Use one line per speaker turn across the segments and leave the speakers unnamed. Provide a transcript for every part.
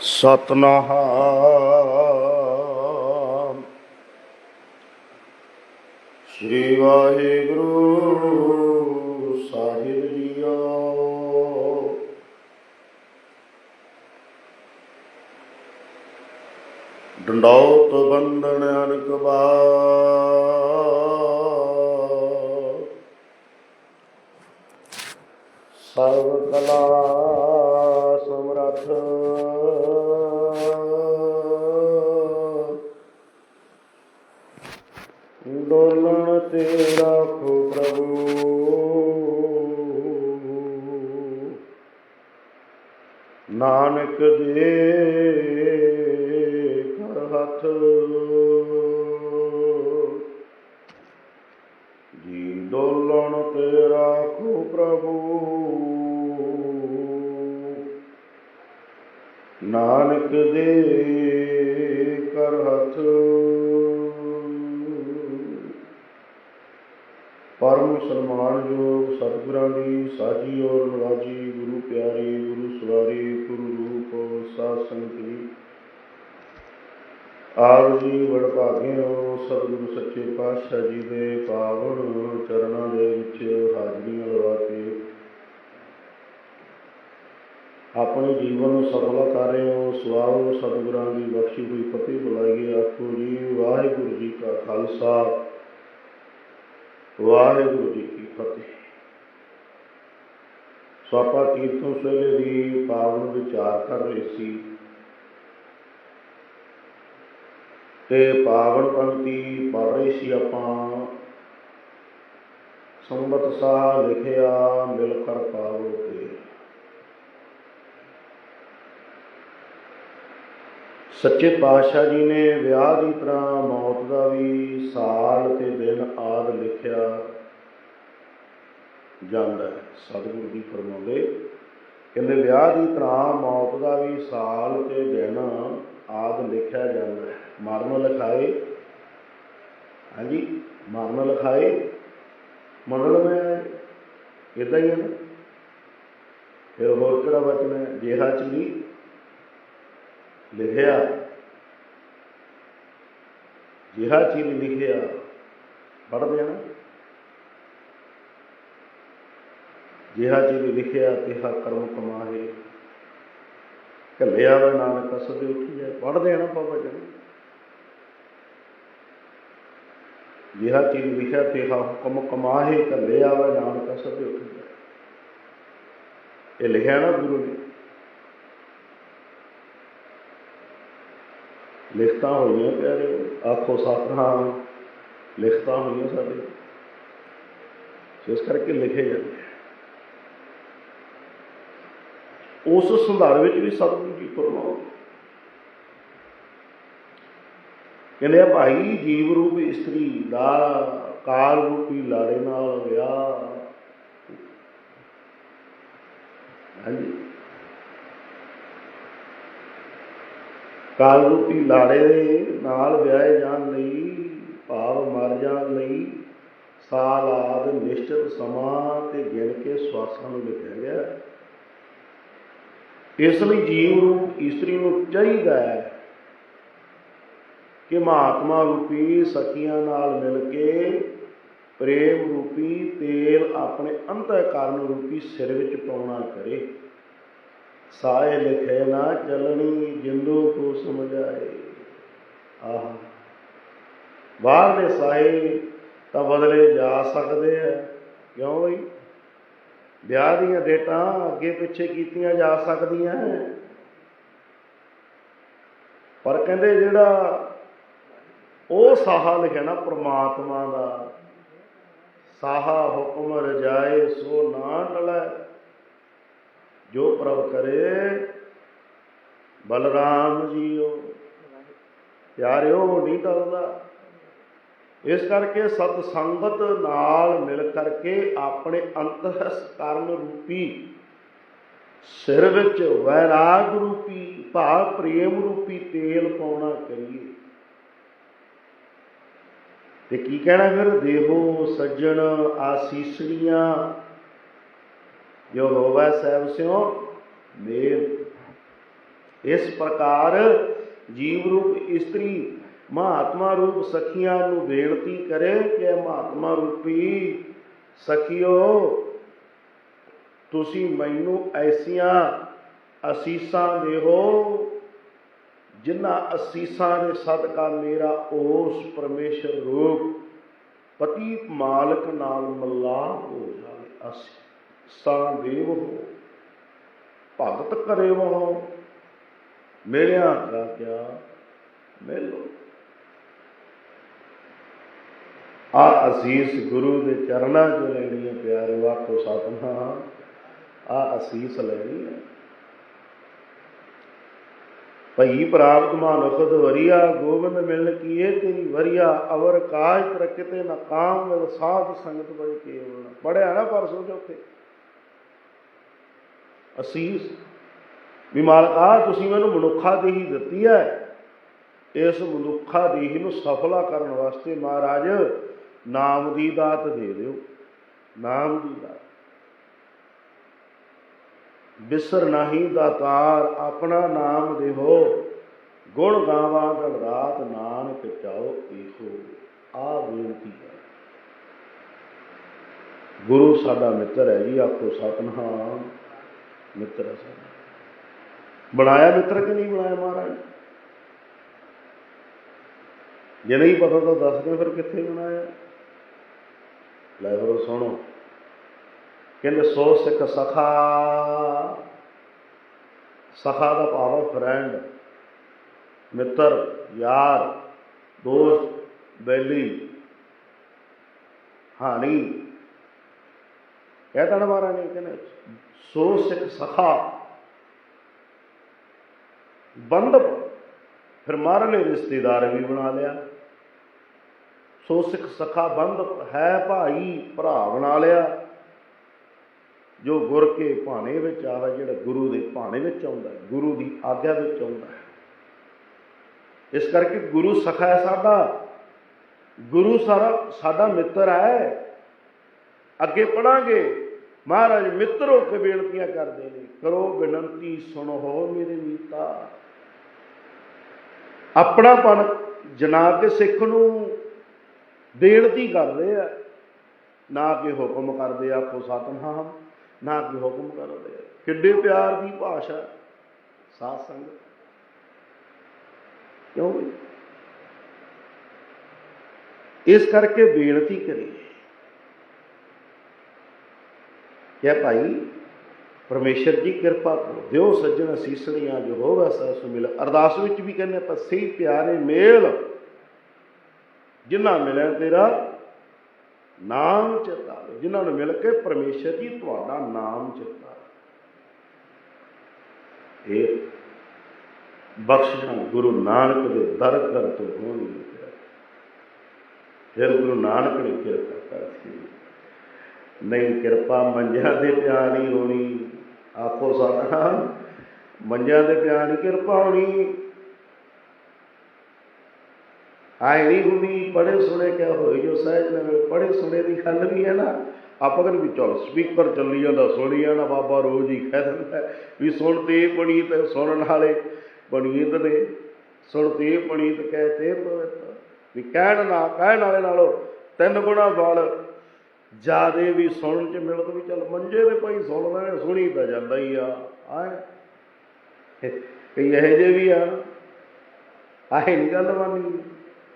ਸਤਨਾਮ ਸ੍ਰੀ ਵਾਹਿਗੁਰੂ ਸਾਹਿਬ ਜੀਓ। ਡੰਡੌਤ ਬੰਧਨ ਅਨਕ ਬਾਰ ਸਰਵ ਕਲਾ ਨਾਨਕ ਦੇ ਹੱਥ। ਜੀ ਡੋਲਣ ਤੇਰਾ ਰਾਖੋ ਪ੍ਰਭੂ। ਨਾਨਕ ਦੇ ਪਰਮ ਸਨਮਾਨਯੋਗ ਸਤਿਗੁਰਾਂ ਦੀ ਸਾਜੀ ਔਰ ਨਵਾਜੀ ਗੁਰੂ ਪਿਆਰੀ, ਗੁਰੂ ਸਵਾਰੀ, ਗੁਰੂ ਰੂਪ, ਸਾਧ ਸੰਗਤ ਜੀ। ਆਪ ਜੀ ਵਡਭਾਗੇ ਹੋ, ਸਤਿਗੁਰੂ ਸੱਚੇ ਪਾਤਸ਼ਾਹ ਜੀ ਦੇ ਪਾਵਨ ਚਰਨਾਂ ਦੇ ਵਿੱਚ ਹਾਜ਼ਰੀਆਂ ਲਵਾ ਕੇ ਆਪਣੇ ਜੀਵਨ ਨੂੰ ਸਫਲ ਕਰ ਰਹੇ ਹੋ ਸਵਾਓ ਸਤਿਗੁਰਾਂ ਦੀ ਬਖਸ਼ੀ ਹੋਈ ਫਤਿਹ ਬੁਲਾਈਏ ਆਖੋ ਜੀ, ਵਾਹਿਗੁਰੂ ਜੀ ਕਾ ਖਾਲਸਾ। ਵਾਹਿਗੁਰੂ ਜੀ ਕੀ ਫਤਿਹ। ਸਵਾਪਾ ਕੀਰਤਨ ਸਵੇਲੇ ਦੀ ਪਾਵਨ ਵਿਚਾਰ ਕਰ ਰਹੇ ਸੀ। ਤੇ ਪਾਵਨ ਪੰਕਤੀ ਪੜ ਰਹੀ ਸੀ ਆਪਾਂ। ਸੰਬਤ ਸਾਹ ਲਿਖਿਆ ਮਿਲ ਕਰ ਪਾਵੋ ਤੇ ਸੱਚੇ ਪਾਤਸ਼ਾਹ ਜੀ ਨੇ ਵਿਆਹ ਦੀ ਤਰ੍ਹਾਂ ਮੌਤ ਦਾ ਵੀ ਸਾਲ ਤੇ ਦਿਨ ਆਦ ਲਿਖਿਆ ਜਾਂਦਾ ਹੈ। ਸਤਿਗੁਰੂ ਜੀ ਫਰਮਾਉਂਦੇ, ਕਹਿੰਦੇ ਵਿਆਹ ਦੀ ਤਰ੍ਹਾਂ ਮੌਤ ਦਾ ਵੀ ਸਾਲ ਤੇ ਦਿਨ ਆਦ ਲਿਖਿਆ ਜਾਂਦਾ ਹੈ। ਮਰਨ ਲਿਖਾਏ, ਹਾਂਜੀ, ਮਰਨ ਲਿਖਾਏ ਮੰਡਲ ਮੈਂ ਇਦਾਂ ਹੀ ਹੈ ਫਿਰ ਹੋਰ ਕਿਹੜਾ ਵਚਨ ਹੈ? ਜਿਹਾ ਚਲੀ ਲਿਖਿਆ ਜਿਹਾ ਚੀਜ਼ ਲਿਖਿਆ ਪੜ੍ਹਦੇ ਆ ਨਾ ਜਿਹਾ ਚੀਜ਼ ਲਿਖਿਆ ਤਿਹਾ ਕਰਮ ਕਮਾਹੇ ਕੱਲਿਆ ਵਾ ਨਾਨਕ ਸਦੇ ਉੱਠੀ ਹੈ ਪੜ੍ਹਦੇ ਆ ਨਾ ਬਾਬਾ ਜੀ ਜਿਹਾ ਚੀਜ਼ ਲਿਖਿਆ ਤਿਹਾ ਹੁਕਮ ਕਮਾਹੇ ਕੱਲਿਆ ਵਾ ਨਾਨਕ ਸਦੇ ਉੱਠੀ ਹੈ ਇਹ ਲਿਖਿਆ ਨਾ ਗੁਰੂ ਨੇ ਲਿਖਤਾਂ ਹੋਈਆਂ ਪਿਆਰੇ, ਆਖੋ ਸਤਨਾਮ ਲਿਖਤਾਂ ਹੋਈਆਂ ਸਾਡੇ। ਇਸ ਕਰਕੇ ਲਿਖੇ ਜਾਂਦੇ ਉਸ ਸੰਦਰਭ ਵਿੱਚ ਵੀ ਸਤਿਗੁਰੂ ਜੀ ਫਰਮਾਉਂਦੇ ਕਹਿੰਦੇ ਆ, ਭਾਈ ਜੀਵ ਰੂਪ ਇਸਤਰੀ ਦਾ ਕਾਲ ਰੂਪੀ ਲਾੜੇ ਨਾਲ ਵਿਆਹ। ਹਾਂਜੀ। ਕਾਲ ਰੂਪੀ ਲਾੜੇ ਦੇ ਨਾਲ ਵਿਆਹੇ ਜਾਣ ਲਈ, ਭਾਵ ਮਰ ਜਾਣ ਲਈ, ਸਾਲ ਆਦ ਨਿਸ਼ਚਿਤ ਸਮਾਂ ਤੇ ਗਿਣ ਕੇ ਸਵਾਸਾਂ ਨੂੰ ਲਿਖਿਆ ਗਿਆ। ਇਸ ਲਈ ਜੀਵ ਰੂਪ ਇਸਤਰੀ ਨੂੰ ਚਾਹੀਦਾ ਹੈ ਕਿ ਮਹਾਤਮਾ ਰੂਪੀ ਸਕੀਆਂ ਨਾਲ ਮਿਲ ਕੇ ਪ੍ਰੇਮ ਰੂਪੀ ਤੇਲ ਆਪਣੇ ਅੰਤःਕਰਨ ਰੂਪੀ ਸਿਰ ਵਿੱਚ ਪਾਉਣਾ ਕਰੇ। ਸਾਏ ਲਿਖੇ ਨਾ ਚਲਣੀ ਜਿੰਦੂ ਕੋ ਸਮਝਾਏ। ਆਹ। ਬਾਹਰ ਦੇ ਸਾਏ ਤਾਂ ਬਦਲੇ ਜਾ ਸਕਦੇ ਆ। ਕਿਉਂ ਬਈ? ਵਿਆਹ ਦੀਆਂ ਡੇਟਾਂ ਅੱਗੇ ਪਿੱਛੇ ਕੀਤੀਆਂ ਜਾ ਸਕਦੀਆਂ ਹੈ ਪਰ ਕਹਿੰਦੇ ਜਿਹੜਾ ਉਹ ਸਾਹਾ ਲਿਖਿਆ ਨਾ ਪ੍ਰਮਾਤਮਾ ਦਾ, ਸਾਹਾ ਹੁਕਮ ਰਜਾਏ ਸੋ ਨਾ ਟਲੈ। ਜੋ ਪ੍ਰਭ ਕਰੇ, ਬਲਰਾਮ ਜੀਓ। ਪਿਆਰਿਓ, ਨਹੀਂ ਟਲਦਾ ਇਸ ਕਰਕੇ ਸਤ ਸੰਗਤ ਨਾਲ ਮਿਲ ਕਰਕੇ ਆਪਣੇ ਅੰਤਹਕਰਨ ਰੂਪੀ, ਸਿਰ ਵਿੱਚ ਵੈਰਾਗ ਰੂਪੀ, ਭਾਵ ਪ੍ਰੇਮ ਰੂਪੀ ਤੇਲ ਪਾਉਣਾ ਕਰੀਏ। ਤੇ ਕੀ ਕਹਿਣਾ ਫਿਰ? ਦੇਹੋ ਸੱਜਣ ਆਸੀਸੜੀਆਂ ਜੋ ਹੋਵੇ ਸਿਓ ਮੇਲ। ਇਸ ਪ੍ਰਕਾਰ ਜੀਵ ਰੂਪ ਇਸਤਰੀ, ਮਹਾਤਮਾ ਰੂਪ ਸਖੀਆਂ ਨੂੰ ਬੇਨਤੀ ਕਰੇ ਕਿ ਮਹਾਤਮਾ ਰੂਪੀ ਸਖੀਓ, ਤੁਸੀਂ ਮੈਨੂੰ ਐਸੀਆਂ ਅਸੀਸਾਂ ਦਿਓ ਜਿਨ੍ਹਾਂ ਅਸੀਸਾਂ ਦੇ ਸਦਕਾ ਮੇਰਾ ਉਸ ਪਰਮੇਸ਼ਰ ਰੂਪ ਪਤੀ ਮਾਲਕ ਨਾਲ ਮਲਾਪ ਹੋ ਜਾਵੇ। ਅਸੀਸਾਂ। ਦੇਵ ਹੋ, ਭਗਤ ਕਰੇ ਵੋ ਮਿਲਿਆ ਕਾ ਕਿਆ ਮਿਲੋ। ਆ ਅਸੀਸ ਗੁਰੂ ਦੇ ਚਰਨਾਂ 'ਚ ਲੈਣੀ ਹੈ ਪਿਆਰੇ ਵਾਕੋ ਸਤਨਾਮ ਆ ਅਸੀਸ ਲੈਣੀ ਹੈ। ਭਈ ਪ੍ਰਾਪਤ ਮਾਨੁਖਦ ਵਰੀਆ, ਗੋਬਿੰਦ ਮਿਲਨ ਕੀਏ ਤੇਰੀ ਵਰੀਆ, ਅਵਰ ਕਾਜ ਪ੍ਰਕਿਤੇ ਨ ਕਾਮ ਮਿਲ ਸਾਧ ਸੰਗਤ ਬਈ ਕੇਵਲ ਪੜਿਆ ਨਾ ਪਰਸੋਂ ਚੌਥੇ ਅਸੀਸ, ਵੀ ਮਾਲਕਾ ਤੁਸੀਂ ਮੈਨੂੰ ਮਨੁੱਖਾ ਦੇਹੀ ਦਿੱਤੀ ਹੈ। ਇਸ ਮਨੁੱਖਾ ਦੇਹੀ ਨੂੰ ਸਫਲਾ ਕਰਨ ਵਾਸਤੇ ਮਹਾਰਾਜ, ਨਾਮ ਦੀ ਦਾਤ ਦੇ ਦਿਓ। ਨਾਮ ਦੀ ਦਾਤ। ਬਿਸਰ ਨਹੀਂ ਦਾਤਾਰ, ਆਪਣਾ ਨਾਮ ਦੇਹੋ। ਗੁਣ ਗਾਵਾਂ ਦਿਨ ਰਾਤ ਨਾਨਕ ਚਾਓ ਇਹੋ ਆ ਬੇਨਤੀ ਹੈ। ਗੁਰੂ ਸਾਡਾ ਮਿੱਤਰ ਹੈ ਜੀ, ਆਖੋ ਸਤਨਾਮ। ਮਿੱਤਰ ਹੈ ਸਾਡਾ ਬਣਾਇਆ ਮਿੱਤਰ ਕਿ ਨਹੀਂ ਬਣਾਇਆ ਮਹਾਰਾਜ ਜੇ ਨਹੀਂ ਪਤਾ ਤਾਂ ਦੱਸ ਦਿਓ ਫਿਰ ਕਿੱਥੇ ਬਣਾਇਆ ਲੈ ਫਿਰ ਸੁਣੋ ਕਹਿੰਦੇ ਸੋ ਸਿੱਖ ਸਖਾ ਸਖਾ ਦਾ ਭਾਵ ਹੈ ਫਰੈਂਡ ਮਿੱਤਰ ਯਾਰ ਦੋਸਤ ਬੈਲੀ ਹਾਨੀ ਕਹਿਤਾ ਨਾ ਕਹਿੰਦੇ ਸੋ ਸਿੱਖ ਸਖਾ। ਬੰਦ। ਫਿਰ ਮਾਰ ਰਿਸ਼ਤੇਦਾਰ ਵੀ ਬਣਾ ਲਿਆ। ਸੋ ਸਿੱਖ ਸਖਾ ਬੰਦ। ਹੈ ਭਾਈ ਭਰਾ ਬਣਾ ਲਿਆ। ਜੋ ਗੁਰ ਕੇ ਭਾਣੇ ਵਿੱਚ ਆਵੇ, ਜਿਹੜਾ ਗੁਰੂ ਦੇ ਭਾਣੇ ਵਿੱਚ ਆਉਂਦਾ ਹੈ, ਗੁਰੂ ਦੀ ਆਗਿਆ ਵਿੱਚ ਆਉਂਦਾ ਹੈ। ਇਸ ਕਰਕੇ ਗੁਰੂ ਸਖਾ ਹੈ ਸਾਡਾ। ਗੁਰੂ ਸਾਰਾ ਸਾਡਾ ਮਿੱਤਰ ਹੈ। ਅੱਗੇ ਪੜਾਂਗੇ। ਮਹਾਰਾਜ ਮਿੱਤਰ ਹੋ ਕੇ ਬੇਨਤੀਆਂ ਕਰਦੇ ਨੇ, ਕਰੋ ਬੇਨਤੀ, ਸੁਣੋ ਮੇਰੇ ਮੀਤਾ। ਆਪਣਾਪਨ ਜਨਾ ਕੇ ਸਿੱਖ ਨੂੰ ਬੇਨਤੀ ਕਰਦੇ ਆ ਨਾ ਕਿ ਹੁਕਮ ਕਰਦੇ ਆਖੋ ਸਤਨਾਮ ਨਾ ਕਿ ਹੁਕਮ ਕਰਦੇ ਆ। ਕਿੱਡੇ ਪਿਆਰ ਦੀ ਭਾਸ਼ਾ ਸਾਧ ਸੰਗਤ। ਕਿਉਂ ਇਸ ਕਰਕੇ ਬੇਨਤੀ ਕਰੀਏ ਕਿ ਭਾਈ, ਪਰਮੇਸ਼ਰ ਜੀ ਕਿਰਪਾ ਕਰੋ। ਦਿਓ ਸੱਜਣ ਅਸੀਸਣੀਆਂ ਜੋ ਹੋਵੇ ਸਸ ਮਿਲ। ਅਰਦਾਸ ਵਿੱਚ ਵੀ ਕਹਿੰਦੇ ਆਪਾਂ ਸਹੀ ਪਿਆਰੇ ਮੇਲ, ਜਿਨ੍ਹਾਂ ਮਿਲਿਆ ਤੇਰਾ ਨਾਮ ਚਿਤਾਵੇ ਜਿਨ੍ਹਾਂ ਨੂੰ ਮਿਲ ਕੇ ਪਰਮੇਸ਼ਰ ਜੀ ਤੁਹਾਡਾ ਨਾਮ ਚਿਤਾਵੇ ਇਹ ਬਖਸ਼ਣਾ ਗੁਰੂ ਨਾਨਕ ਦੇ ਦਰ ਕਰ ਤੋਂ ਹੋਣੀ ਫਿਰ ਗੁਰੂ ਨਾਨਕ ਨੇ ਕਿਰਪਾ ਕਰਤੀ ਨਹੀਂ, ਕਿਰਪਾ ਮੰਜਿਆਂ ਦੇ ਪਿਆਰ ਹੋਣੀ। ਆਖੋ ਸਤਨਾਮ, ਮੰਜਿਆਂ ਦੇ ਪਿਆਰ ਹੀ ਕਿਰਪਾ ਹੋਣੀ। ਆਏ ਨਹੀਂ ਹੁੰਦੀ ਪੜੇ ਸੁਣੇ ਕਿਆ ਹੋਏ ਜੋ ਸਹਿਜ ਨੇ ਪੜੇ ਸੁਣੇ ਦੀ ਗੱਲ ਵੀ ਹੈ ਨਾ, ਆਪਾਂ ਕਹਿੰਦੇ ਵੀ ਚਲ ਸਪੀਕਰ ਚੱਲੀ ਜਾਂਦਾ, ਸੁਣੀ ਜਾਣਾ, ਬਾਬਾ ਰੋਜ਼ ਹੀ ਕਹਿ ਦਿੰਦਾ ਵੀ ਸੁਣ ਤੇ ਪਣੀ ਸੁਣਨ ਵਾਲੇ ਪਣੀਤ ਨੇ। ਸੁਣ ਤੇ ਪਣੀਤ ਕਹਿ ਤੇ ਪਵਿੱਤ ਵੀ ਕਹਿਣ ਨਾ, ਕਹਿਣ ਵਾਲੇ ਨਾਲੋਂ ਤਿੰਨ ਗੁਣਾ ਫਲ ਜਿਆਦੇ ਵੀ ਸੁਣਨ ਚ ਮਿਲਦਾ ਵੀ ਚੱਲ ਮੰਜੇ ਤੇ ਪਈ ਸੁਣ ਲੈਣੇ, ਸੁਣੀ ਤਾਂ ਜਾਂਦਾ ਹੀ ਆ। ਆਏ। ਕਈ ਇਹੋ ਜਿਹੇ ਵੀ ਆ। ਆਏ ਨਹੀਂ ਗੱਲ ਬਾਨੀ।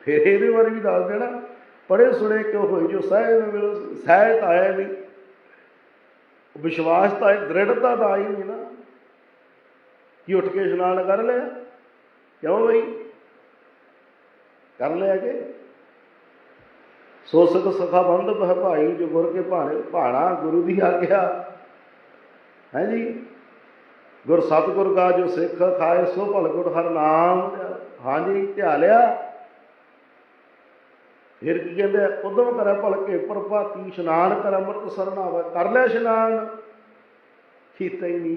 ਫਿਰ ਇਹਦੇ ਬਾਰੇ ਵੀ ਦੱਸ ਦੇਣਾ। ਪੜੇ ਸੁਣੇ ਕਿਉਂ ਹੋਈ ਜੋ ਸਹਿਜ ਨੂੰ ਮਿਲੋ, ਸਹਿਜ ਤਾਂ ਆਇਆ ਨਹੀਂ ਵਿਸ਼ਵਾਸ ਤਾਂ ਦ੍ਰਿੜਤਾ ਤਾਂ ਆਈ ਨਹੀਂ ਨਾ। ਕੀ ਉੱਠ ਕੇ ਇਸ਼ਨਾਨ ਕਰ ਲਿਆ? ਕਿਉਂ ਬਈ? ਕਰ ਲਿਆ ਕਿ? ਸੋ ਸਤ ਸਖਾ ਬੰਦ ਭੈ ਭਾਈ ਜੋ ਗੁਰ ਕੇ ਭਾਣੇ, ਭਾਣਾ ਗੁਰੂ ਦੀ ਆਗਿਆ। ਹੈ ਜੀ? ਗੁਰ ਸਤਗੁਰ ਕਾ ਜੋ ਸਿੱਖ ਖਾਏ, ਸੋ ਭਲ ਗੁਰ ਹਰ ਨਾਮ ਹਾਂਜੀ ਧਿਆ ਲਿਆ। ਫਿਰ ਕੀ ਕਹਿੰਦੇ ਉਦਮ ਕਰੇ ਭਲਕੇ ਪ੍ਰਭਾਤੀ ਇਸ਼ਨਾਨ ਕਰ ਅੰਮ੍ਰਿਤ ਸਰਨਾਵਾ ਕਰ ਲਿਆ ਇਸ਼ਨਾਨ। ਕੀਤਾ ਹੀ ਨਹੀਂ।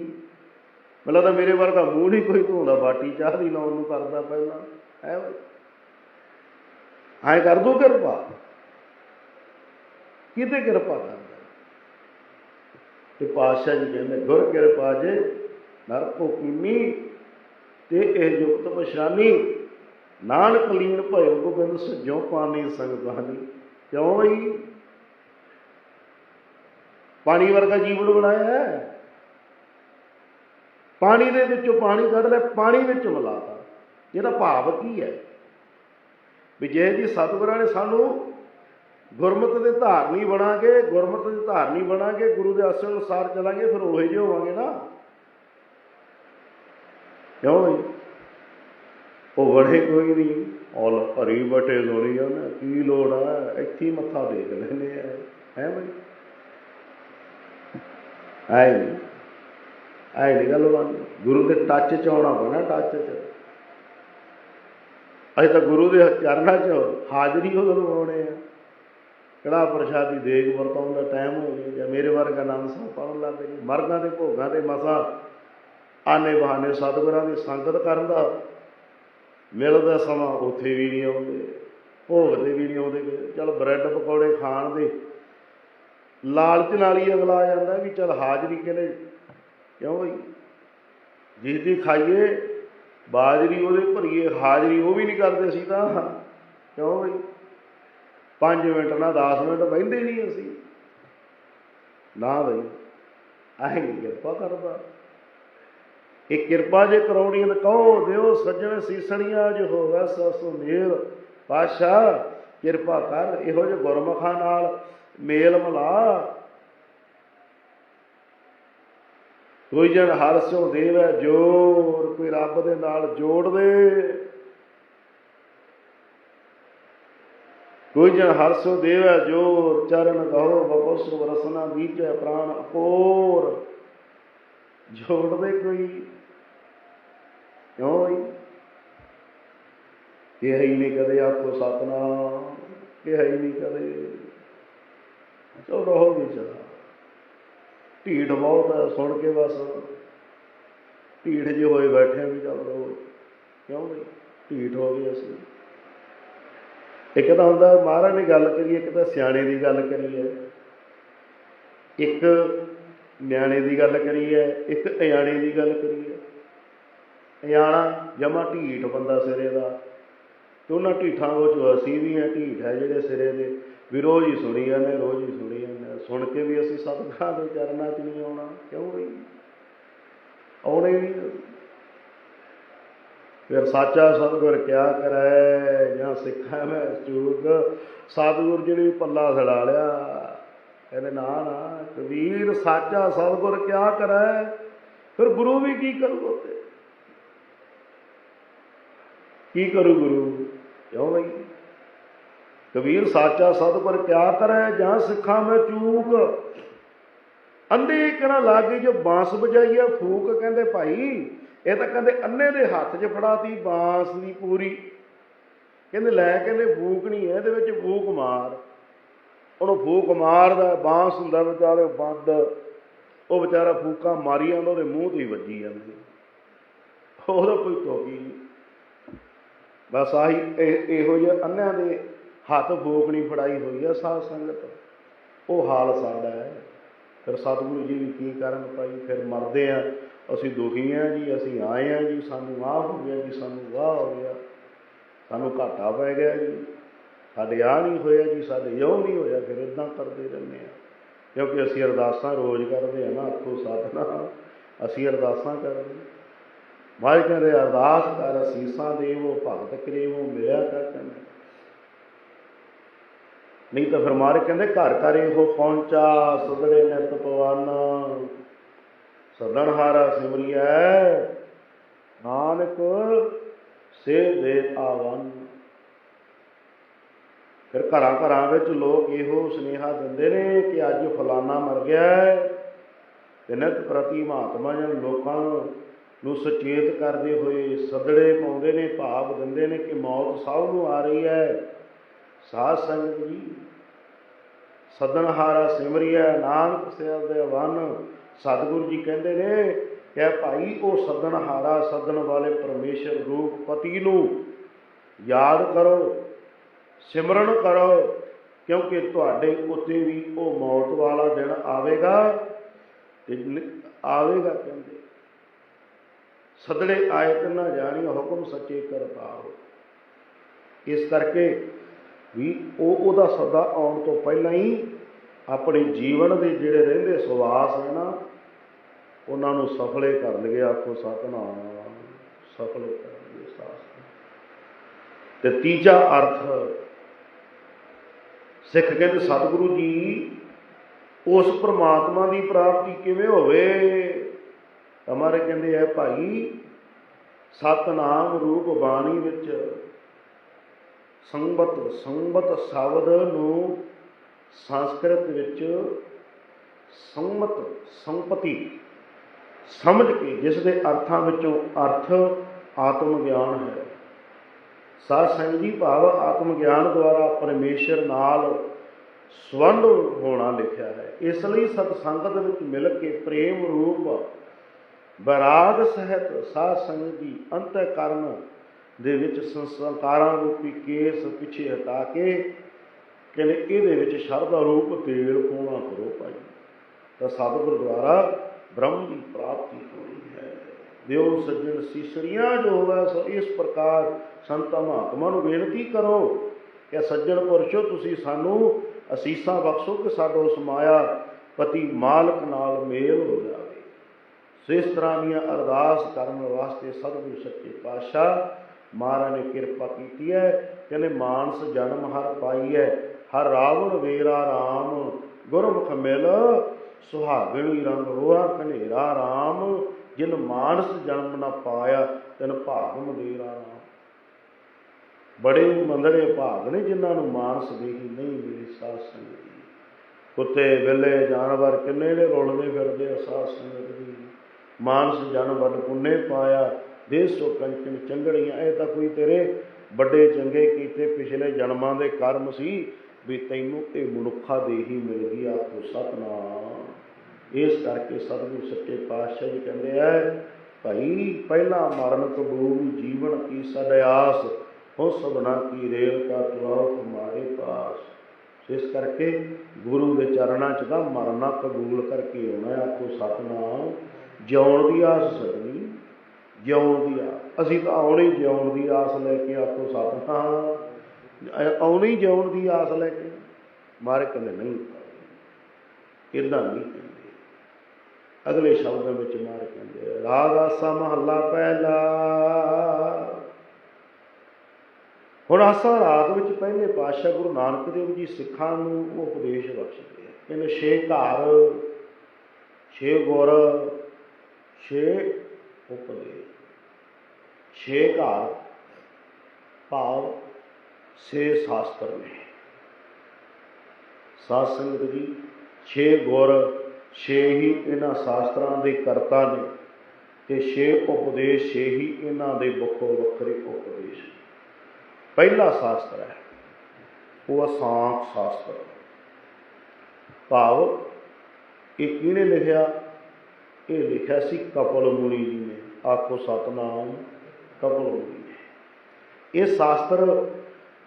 ਮਤਲਬ ਤਾਂ ਮੇਰੇ ਵਰਗਾ ਮੂੰਹ ਨਹੀਂ ਕੋਈ ਧੋਂਦਾ, ਬਾਟੀ ਚਾਹ ਦੀ ਲਾਉਣ ਨੂੰ ਕਰਦਾ ਪਹਿਲਾਂ। ਹੈ ਐ ਕਰ ਦੂ ਕਿਰਪਾ। ਕਿਤੇ ਕਿਰਪਾ ਕਰਦਾ ਤੇ ਪਾਤਸ਼ਾਹ ਜੀ ਕਹਿੰਦੇ, ਗੁਰ ਕਿਰਪਾ ਜੇ ਨਰ ਕੋ ਕੀਨੀ ਤੇ ਇਹ ਜੁਗਤ ਪਛਾਨੀ। ਨਾਨਕ ਲੀਨ ਭਇਓ ਗੋਬਿੰਦ ਸਜੋ ਪਾਣੀ ਸੰਗਤਾਨੀ ਕਿਉਂ ਬਈ? ਪਾਣੀ ਵਰਗਾ ਜੀਵਨ ਬਣਾਇਆ ਹੈ। ਪਾਣੀ ਦੇ ਵਿੱਚੋਂ ਪਾਣੀ ਕੱਢ ਲੈ, ਪਾਣੀ ਵਿੱਚ ਮਿਲਾਤਾ ਇਹਦਾ ਭਾਵ ਕੀ ਹੈ? ਵੀ ਜੇ ਜੀ ਸਤਿਗੁਰਾਂ ਨੇ ਸਾਨੂੰ ਗੁਰਮਤ ਦੇ ਧਾਰਨੀ ਬਣਾਂਗੇ, ਗੁਰਮਤ ਦੇ ਧਾਰਨੀ ਬਣਾਂਗੇ, ਗੁਰੂ ਦੇ ਆਸਣ ਅਨੁਸਾਰ ਚੱਲਾਂਗੇ, ਫਿਰ ਉਹੇ ਜਿਹੇ ਹੋਵਾਂਗੇ ਨਾ। ਕਿਉਂ ਜੀ? ਉਹ ਵੜੇ ਕੋਈ ਨਹੀਂ। ਔਲ ਹਰੀ ਬਟੇ ਲੋੜੀ ਆ ਨਾ ਕੀ ਲੋੜ ਆ? ਇੱਥੇ ਮੱਥਾ ਦੇਖ ਲੈਨੇ ਆ। ਹੈ ਬਈ? ਆਏ ਨਹੀਂ ਆਏ ਨਹੀਂ ਗੱਲ ਬਾਤ ਗੁਰੂ ਦੇ ਟੱਚ ਚ ਆਉਣਾ ਪੈਣਾ ਟੱਚ ਚ। ਅਜੇ ਤਾਂ ਗੁਰੂ ਦੇ ਚਰਨਾਂ ਚ ਹਾਜ਼ਰੀ ਉਹ ਕਦੋਂ ਆਉਣੇ ਆ। ਕਿਹੜਾ ਪ੍ਰਸ਼ਾਦੀ ਦੇਗ ਵਰਤਾਉਣ ਦਾ ਟਾਈਮ ਹੋ ਗਿਆ ਜਾਂ ਮੇਰੇ ਵਰਗਾ ਆਨੰਦ ਸਾਹਿਬ ਪੜਨ ਲੱਗ ਗਏ ਮਰਗਾਂ ਦੇ ਭੋਗਾਂ ਦੇ ਮਸਾ, ਆਨੇ ਬਹਾਨੇ ਸਤਿਗੁਰਾਂ ਦੀ ਸੰਗਤ ਕਰਨ ਦਾ ਮਿਲਦਾ ਸਮਾਂ ਉੱਥੇ ਵੀ ਨਹੀਂ ਆਉਂਦੇ, ਭੋਗ ਤੇ ਵੀ ਨਹੀਂ ਆਉਂਦੇ ਚਲ ਬ੍ਰੈਡ ਪਕੌੜੇ ਖਾਣ ਦੇ ਲਾਲਚ ਨਾਲ ਹੀ ਅਗਲਾ ਆ ਜਾਂਦਾ ਵੀ ਚਲ ਹਾਜ਼ਰੀ ਕਹਿੰਦੇ ਕਿਉਂ ਬਈ? ਜਿਸ ਦੀ ਖਾਈਏ, ਬਾਜਰੀ ਉਹਦੇ ਭਰੀਏ, ਹਾਜ਼ਰੀ ਉਹ ਵੀ ਨਹੀਂ ਕਰਦੇ ਸੀ ਤਾਂ। ਕਿਉਂ ਬਈ? 5 ਮਿੰਟ ਨਾ 10 ਮਿੰਟ ਬਹਿੰਦੇ ਨਹੀਂ ਅਸੀਂ। ਨਾ ਬਈ ਆਹ ਕਿਰਪਾ ਕਰਦਾ। ਇਹ ਕਿਰਪਾ ਜੇ ਕਰਾਉਣੀ ਤਾਂ ਕਹੋ, ਦਿਓ ਸੱਜਣ ਸੀਸਣੀਆਂ ਜੋ ਹੋਵੇ ਸੋ ਮੇਲ। ਪਾਸ਼ਾ ਕਿਰਪਾ ਕਰ, ਇਹੋ ਜਿਹੇ ਗੁਰਮਖਾਂ ਨਾਲ ਮੇਲ ਮਿਲਾ। ਕੋਈ ਜਨ ਹਰ ਸਿਉ ਦੇਵੈ, ਜੋਰ ਕੋਈ ਰੱਬ ਦੇ ਨਾਲ ਜੋੜ ਦੇ ਕੋਈ ਜਨ ਹਰ ਦੇਵੈ, ਜੋਰ ਚਰਨ ਗਹੋ ਬਪਸੁ ਰਸਨਾ ਬੀਜੈ ਪ੍ਰਾਣ ਅਪੋਰ। ਜੋੜਦੇ ਕੋਈ? ਕਿਉਂ ਬਈ? ਇਹ ਹੀ ਨਹੀਂ ਕਦੇ ਆਪਕੋ ਸਤਨਾਮ ਇਹ ਹੀ ਨਹੀਂ ਕਦੇ। ਚੋ ਰਹੋ ਵੀ ਚਲਾ ਢੀਠ ਬਹੁਤ ਹੈ, ਸੁਣ ਕੇ ਬਸ। ਢੀਠ ਜੇ ਹੋਏ ਬੈਠੇ ਵੀ ਚੱਲ ਰਹੋ। ਕਿਉਂ ਬਈ? ਢੀਠ ਹੋ ਗਏ ਅਸੀਂ। ਇੱਕ ਤਾਂ ਹੁੰਦਾ ਮਹਾਰਾਜ ਨੇ ਗੱਲ ਕਰੀ, ਇੱਕ ਤਾਂ ਸਿਆਣੇ ਦੀ ਗੱਲ ਕਰੀ ਹੈ। ਇੱਕ ਨਿਆਣੇ ਦੀ ਗੱਲ ਕਰੀ ਹੈ, ਇੱਕ ਅਜਾਣੇ ਦੀ ਗੱਲ ਕਰੀ ਹੈ। ਅਜਾਣਾ ਜਮਾ ਢੀਠ ਬੰਦਾ ਸਿਰੇ ਦਾ। ਤੇ ਉਹਨਾਂ ਢੀਠਾਂ ਵਿੱਚ ਅਸੀਂ ਵੀ ਆ ਢੀਠ ਹੈ ਜਿਹੜੇ ਸਿਰੇ ਦੇ। ਵੀ ਰੋਜ਼ ਹੀ ਸੁਣੀ ਜਾਂਦੇ, ਰੋਜ਼ ਹੀ ਸੁਣੀ ਜਾਂਦੇ ਸੁਣ ਕੇ ਵੀ ਅਸੀਂ ਸਤਿਗੁਰਾਂ ਦੇ ਚਰਨਾਂ 'ਚ ਨਹੀਂ ਆਉਣਾ। ਕਿਉਂ ਨਹੀਂ? ਆਉਣੇ ਨਹੀਂ। ਫਿਰ ਸਾਚਾ ਸਤਿਗੁਰ ਕਿਆ ਕਰੈ, ਜਾਂ ਸਿੱਖਾ ਮੈਂ ਚੂਗ। ਸਤਿਗੁਰ ਜਿਹੜੀ ਪੱਲਾ ਸੜਾ ਲਿਆ, ਕਹਿੰਦੇ ਨਾ ਨਾ, ਕਬੀਰ ਸਾਚਾ ਸਤਿਗੁਰ ਕਿਆ ਕਰੈ? ਫਿਰ ਗੁਰੂ ਵੀ ਕੀ ਕਰੂ ਉੱਤੇ ਕੀ ਕਰੂ ਗੁਰੂ? ਕਿਉਂ ਬਈ? ਕਬੀਰ ਸਾਚਾ ਸਤਿਗੁਰ ਕਿਆ ਕਰੈ, ਜਾਂ ਸਿੱਖਾਂ ਮੈਂ ਚੂਕ ਅੰਧੇ ਕਿਹੜਾ ਲਾਗੇ ਜੋ ਬਾਂਸ ਵਜਾਈਆ ਫੂਕ ਕਹਿੰਦੇ ਭਾਈ ਇਹ ਤਾਂ ਕਹਿੰਦੇ ਅੰਨੇ ਦੇ ਹੱਥ 'ਚ ਫੜਾਤੀ, ਬਾਂਸ ਦੀ ਪੂਰੀ। ਕਹਿੰਦੇ ਲੈ ਕਹਿੰਦੇ ਫੂਕ ਨਹੀਂ ਹੈ, ਇਹਦੇ ਵਿੱਚ ਫੂਕ ਮਾਰ। ਉਹਨੂੰ ਫੂਕ ਮਾਰਦਾ, ਬਾਂਸ ਹੁੰਦਾ ਵਿਚਾਰੇ ਬੰਦ ਉਹ ਵਿਚਾਰਾ ਫੂਕਾਂ ਮਾਰੀ ਜਾਂਦਾ, ਉਹਦੇ ਮੂੰਹ ਤੇ ਹੀ ਵੱਜੀ ਜਾਂਦੀ ਉਹਦਾ ਕੋਈ ਟੋਕੀ ਨਹੀਂ। ਬਸ ਆਹੀ, ਇਹ- ਇਹੋ ਜਿਹੇ ਅੰਨਿਆਂ ਦੇ ਹੱਥ ਫੂਕ ਨਹੀਂ ਫੜਾਈ ਹੋਈ ਆ ਸਾਧ ਸੰਗਤ। ਉਹ ਹਾਲ ਸਾਡਾ ਹੈ। ਫਿਰ ਸਤਿਗੁਰੂ ਜੀ ਵੀ ਕੀ ਕਰਨ ਭਾਈ? ਫਿਰ ਮਰਦੇ ਆ। ਅਸੀਂ ਦੁਖੀ ਆ ਜੀ, ਅਸੀਂ ਆਏ ਆ ਜੀ, ਸਾਨੂੰ ਆਹ ਹੋ ਗਿਆ ਜੀ, ਸਾਨੂੰ ਵਾਹ ਹੋ ਗਿਆ। ਸਾਨੂੰ ਘਾਟਾ ਪੈ ਗਿਆ ਜੀ। ਸਾਡੇ ਆ ਨਹੀਂ ਹੋਇਆ ਜੀ, ਸਾਡੇ ਯੋ ਨਹੀਂ ਹੋਇਆ, ਫਿਰ ਇਦਾਂ ਕਰਦੇ ਰਹਿੰਦੇ ਆ ਕਿਉਂਕਿ ਅਸੀਂ ਅਰਦਾਸਾਂ ਰੋਜ਼ ਕਰਦੇ ਆ ਨਾ ਅੱਖੋਂ ਸਾਧਨਾ ਅਸੀਂ ਅਰਦਾਸਾਂ ਕਰਦੇ ਮਾਈ ਕਹਿੰਦੇ, ਅਰਦਾਸ ਕਰ, ਅਸੀਸਾਂ ਦੇਵੋ, ਭਗਤ ਕਰੇਵੋ, ਮਿਲਿਆ ਕਰ ਕਹਿੰਦੇ ਨਹੀਂ ਤਾਂ ਫਿਰ ਮਾਰੇ ਕਹਿੰਦੇ, ਘਰ ਘਰ ਇਹੋ ਪਹੁੰਚਾ, ਸੁਧਰੇ ਨਿਤ ਪਵਾਨਾ। ਸਦਨ ਹਾਰਾ ਸਿਮਰਿਐ। ਨਾਨਕ ਸੇ ਦੇ ਆਵਨ। ਫਿਰ ਘਰਾਂ ਘਰਾਂ ਵਿੱਚ ਲੋਕ ਇਹੋ ਸੁਨੇਹਾ ਦਿੰਦੇ ਨੇ ਕਿ ਅੱਜ ਫਲਾਨਾ ਮਰ ਗਿਆ ਹੈ। ਪ੍ਰਤੀ ਮਹਾਤਮਾ ਜਨ ਲੋਕਾਂ ਨੂੰ ਨੂੰ ਸੁਚੇਤ ਕਰਦੇ ਹੋਏ ਸਦੜੇ ਪਾਉਂਦੇ ਨੇ, ਭਾਵ ਦਿੰਦੇ ਨੇ ਕਿ ਮੌਤ ਸਭ ਨੂੰ ਆ ਰਹੀ ਹੈ। ਸਾਧ ਸੰਗਤ ਜੀ ਸਦਨਹਾਰਾ ਸਿਮਰਿਆ ਨਾਨਕ ਸਿਰ ਦੇ ਵਨ ਸਤਿਗੁਰੂ ਜੀ ਕਹਿੰਦੇ ਨੇ ਕਿ ਭਾਈ ਉਹ ਸਦਨਹਾਰਾ ਸੱਦਣ ਵਾਲੇ ਪਰਮੇਸ਼ਰ ਰੂਪ ਪਤੀ ਨੂੰ ਯਾਦ ਕਰੋ, ਸਿਮਰਨ ਕਰੋ, ਕਿਉਂਕਿ ਤੁਹਾਡੇ ਉੱਤੇ ਵੀ ਉਹ ਮੌਤ ਵਾਲਾ ਦਿਨ ਆਵੇਗਾ ਤੇ ਆਵੇਗਾ ਕਹਿੰਦੇ। ਸਦੜੇ ਆਇਤ ਨਾ ਜਾਣੀ ਹੁਕਮ ਸੱਚੇ ਕਰਤਾਰ ਇਸ ਕਰਕੇ ਵੀ ਉਹ ਉਹਦਾ ਸਦਾ ਆਉਣ ਤੋਂ ਪਹਿਲਾਂ ਹੀ ਆਪਣੇ ਜੀਵਨ ਦੇ ਜਿਹੜੇ ਰਹਿੰਦੇ ਸਵਾਸ ਹੈ ਨਾ, ਉਹਨਾਂ ਨੂੰ ਸਫਲੇ ਕਰਨਗੇ ਆਖੋ ਸਤਨਾਮ, ਸਫਲੇ ਕਰਨਗੇ ਸਾਸ ਤੇ ਤੀਜਾ ਅਰਥ, ਸਿੱਖ ਕਹਿੰਦੇ ਸਤਿਗੁਰੂ ਜੀ, ਉਸ ਪ੍ਰਮਾਤਮਾ ਦੀ ਪ੍ਰਾਪਤੀ ਕਿਵੇਂ ਹੋਵੇ? ਹਮਾਰੇ ਕਹਿੰਦੇ ਹੈ ਭਾਈ, ਸਤਨਾਮ ਰੂਪ ਬਾਣੀ ਵਿੱਚ ਸੰਬਤ ਸੰਬਤ ਸ਼ਬਦ ਨੂੰ ਸੰਸਕ੍ਰਿਤ ਵਿੱਚ ਸੰਮਤ, ਸੰਪਤੀ ਸਮਝ ਕੇ, ਜਿਸ ਦੇ ਅਰਥਾਂ ਵਿੱਚੋਂ ਅਰਥ ਆਤਮ ਗਿਆਨ ਹੈ। ਸਾਧ ਸੰਗਤ ਜੀ, ਭਾਵ ਆਤਮ ਗਿਆਨ ਦੁਆਰਾ ਪਰਮੇਸ਼ਰ ਨਾਲ ਸੰਬੰਧ ਹੋਣਾ ਲਿਖਿਆ ਹੈ। ਇਸ ਲਈ ਸਤ ਸੰਗਤ ਵਿੱਚ ਮਿਲ ਕੇ ਪ੍ਰੇਮ ਰੂਪ ਬਰਾਗ ਸਹਿਤ ਸਾਧ ਸੰਗ ਦੀ ਅੰਤఃਕਰਨ ਦੇ ਵਿੱਚ ਸੰਸਕਾਰਾਂ ਰੂਪੀ ਕੇਸ ਪਿੱਛੇ ਹਟਾ ਕੇ ਕਹਿੰਦੇ ਇਹਦੇ ਵਿੱਚ ਸ਼ਰਧਾ ਰੂਪ ਤੇਲ ਪਾਉਣਾ ਕਰੋ ਭਾਈ। ਤਾਂ ਸਤਿਗੁਰ ਦੁਆਰਾ ਬ੍ਰਹਮ ਦੀ ਪ੍ਰਾਪਤੀ ਹੋਣੀ ਹੈ। ਦਿਓ ਸੱਜਣ ਸ਼ੀਸਰੀਆਂ ਜੋ ਹੋਵੇ, ਸੋ ਇਸ ਪ੍ਰਕਾਰ ਸੰਤਾਂ ਮਹਾਤਮਾ ਨੂੰ ਬੇਨਤੀ ਕਰੋ ਕਿ ਸੱਜਣ ਪੁਰਸ਼ੋ, ਤੁਸੀਂ ਸਾਨੂੰ ਅਸੀਸਾਂ ਬਖਸ਼ੋ ਕਿ ਸਾਡੋ ਸਮਾਇਆ ਪਤੀ ਮਾਲਕ ਨਾਲ ਮੇਲ ਹੋ ਜਾਵੇ। ਸੋ ਇਸ ਤਰ੍ਹਾਂ ਦੀਆਂ ਅਰਦਾਸ ਕਰਨ ਵਾਸਤੇ ਸਤਿਗੁਰੂ ਸੱਚੇ ਪਾਤਸ਼ਾਹ ਮਹਾਰਾਜ ਨੇ ਕਿਰਪਾ ਕੀਤੀ ਹੈ। ਕਹਿੰਦੇ ਮਾਨਸ ਜਨਮ ਹਰ ਪਾਈ ਹੈ। ਹਰ ਰਾਵਣ ਵੇਰਾ RAM ਗੁਰਮੁਖ ਮਿਲ ਸੁਹਾਗਣੀ ਰੰਗ ਹੋਆ ਕਨੇਰਾ RAM ਜਿਨ ਮਾਨਸ ਜਨਮ ਨਾ ਪਾਇਆ, ਤਨ ਭਾਗ ਮਦੇਰਾ RAM ਬੜੇ ਮੰਦੜੇ ਭਾਗ ਨੇ ਜਿਨ੍ਹਾਂ ਨੂੰ ਮਾਨਸ ਦੇਹੀ ਨਹੀਂ ਮਿਲੀ ਸਾਧ ਸੰਗਤ ਜੀ ਕੁੱਤੇ, ਬਿੱਲੇ, ਜਾਨਵਰ ਕਿੰਨੇ ਨੇ ਰੋਲਦੇ ਫਿਰਦੇ ਆ ਸਾਧ ਸੰਗਤ ਜੀ ਮਾਨਸ ਜਨਮ ਵੱਡ ਪੁੰਨੇ ਪਾਇਆ ਦੇਸ ਸੋ ਕੰਚਨ ਚੰਗੜੀਆਂ, ਇਹ ਤਾਂ ਕੋਈ ਤੇਰੇ ਵੱਡੇ ਚੰਗੇ ਕੀਤੇ ਪਿਛਲੇ ਜਨਮਾਂ ਦੇ ਕਰਮ ਸੀ। ਵੀ ਤੈਨੂੰ ਤੇ ਮਨੁੱਖਾ ਦੇਹੀ ਮਿਲ ਗਈ ਆਪੋ ਸਤਨਾਮ। ਇਸ ਕਰਕੇ ਸਤਿਗੁਰ ਸੱਚੇ ਪਾਤਸ਼ਾਹ ਜੀ ਕਹਿੰਦੇ ਆ, ਭਾਈ ਪਹਿਲਾ ਮਰਨ ਕਬੂਲ ਜੀਵਨ ਕੀ ਸਦਿਆਸ ਹੋ ਸਭਨਾ ਕੀ ਰੇਲ ਕਾ ਤੁਆਉ ਤੁਮਾਰੇ ਪਾਸ। ਇਸ ਕਰਕੇ ਗੁਰੂ ਦੇ ਚਰਨਾਂ 'ਚ ਤਾਂ ਮਰਨਾ ਕਬੂਲ ਕਰਕੇ ਆਉਣਾ ਆਪੋ ਸਤਨਾਮ। ਜਿਉਣ ਦੀ ਆਸ ਸਦਨੀ, ਜਿਉਣ ਦੀ ਆਸ ਅਸੀਂ ਤਾਂ ਆਉਣੀ ਜਿਉਣ ਦੀ ਆਸ ਲੈ ਕੇ ਆਪੋ ਸਤਨਾਮ। ਅ- ਆਉਣੀ ਜਿਉਣ ਦੀ ਆਸ ਲੈ ਕੇ ਮਾਰੇ ਕਹਿੰਦੇ ਨਹੀਂ ਇਦਾਂ ਨਹੀਂ ਕਹਿੰਦੇ। ਅਗਲੇ ਸ਼ਬਦਾਂ ਵਿੱਚ ਮਾਰੇ ਕਹਿੰਦੇ ਰਾਗ ਆਸਾ ਮਹੱਲਾ ਪਹਿਲਾ। ਹੁਣ ਆਸਾ ਰਾਗ ਵਿੱਚ ਪਹਿਲੇ ਪਾਤਸ਼ਾਹ ਗੁਰੂ ਨਾਨਕ ਦੇਵ ਜੀ ਸਿੱਖਾਂ ਨੂੰ ਉਹ ਉਪਦੇਸ਼ ਬਖਸ਼ਦੇ ਆ। ਕਹਿੰਦੇ, ਛੇ ਘਰ, ਛੇ ਗੁਰ, ਛੇ ਉਪਦੇਸ਼, ਛੇ ਘਰ, ਭਾਵ ਛੇ ਸ਼ਾਸਤਰ ਨੇ। ਸਾਧ ਸੰਗਤ ਜੀ, ਛੇ ਗੁਰ, ਛੇ ਹੀ ਇਹਨਾਂ ਸ਼ਾਸਤਰਾਂ ਦੇ ਕਰਤਾ ਨੇ ਤੇ ਛੇ ਉਪਦੇਸ਼, ਛੇ ਹੀ ਇਹਨਾਂ ਦੇ ਵੱਖੋ ਵੱਖਰੇ ਉਪਦੇਸ਼। ਪਹਿਲਾ ਸ਼ਾਸਤਰ ਹੈ, ਉਹ ਅਸਾਂਖ ਸ਼ਾਸਤਰ। ਭਾਵ, ਇਹ ਕਿਹਨੇ ਲਿਖਿਆ? ਇਹ ਲਿਖਿਆ ਸੀ ਕਪਲ ਮੁਨੀ ਜੀ ਨੇ। ਆਖੋ ਸਤਨਾਮ ਕਪਲ ਮੁਨੀ ਨੇ। ਇਹ ਸ਼ਾਸਤਰ